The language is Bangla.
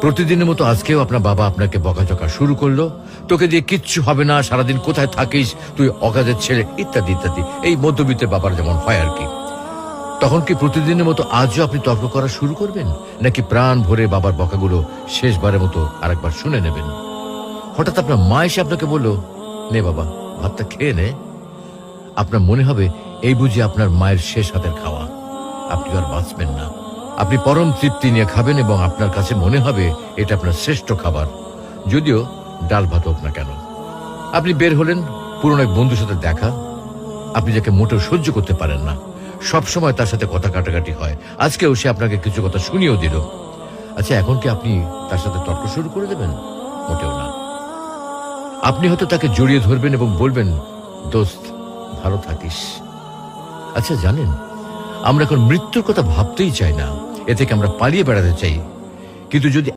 প্রতিদিনের মতো আজকেও আপনার বাবা আপনাকে বকাঝকা শুরু করল। তোকে দিয়ে কিচ্ছু হবে না, সারাদিন কোথায় থাকিস, তুই অকাজের ছেলে, ইত্যাদি ইত্যাদি। এই মধ্যবিত্তের বাবার যেমন হয় আর কি। তখন কি প্রতিদিনের মতো আজও আপনি তর্ক করা শুরু করবেন? নাকি প্রাণ ভরে বাবার বকাগুলো শেষবারের মতো আরেকবার শুনে নেবেন? হঠাৎ আপনার মা এসে আপনাকে বলল, নে বাবা, ভাতটা খেয়ে নে। আপনার মনে হবে, এই বুঝি আপনার মায়ের শেষ হাতের খাওয়া। আপনি আর বাঁচবেন না। আপনি পরম তৃপ্তি নিয়ে খাবেন এবং আপনার কাছে মনে হবে এটা আপনার শ্রেষ্ঠ খাবার। যদিও ডাল ভাত হোক না কেন। আপনি বের হলেন, পুরনো এক বন্ধুর সাথে দেখা। আপনি যাকে মোটেও সহ্য করতে পারেন না। সব সময় তার সাথে কথা কাটাকাটি হয়। আজকেও সে আপনাকে কিছু কথা শুনিয়েও দিল। আচ্ছা এখন কি আপনি তার সাথে তর্ক শুরু করে দেবেন? মোটেও না। আপনি হয়তো তাকে জড়িয়ে ধরবেন এবং বলবেন, দোস্ত, ভালো থাকিস। আচ্ছা জানেন, আমরা এখন মৃত্যুর কথা ভাবতেই চাই না। এ থেকে আমরা পালিয়ে বেড়াতে চাই। কিন্তু যদি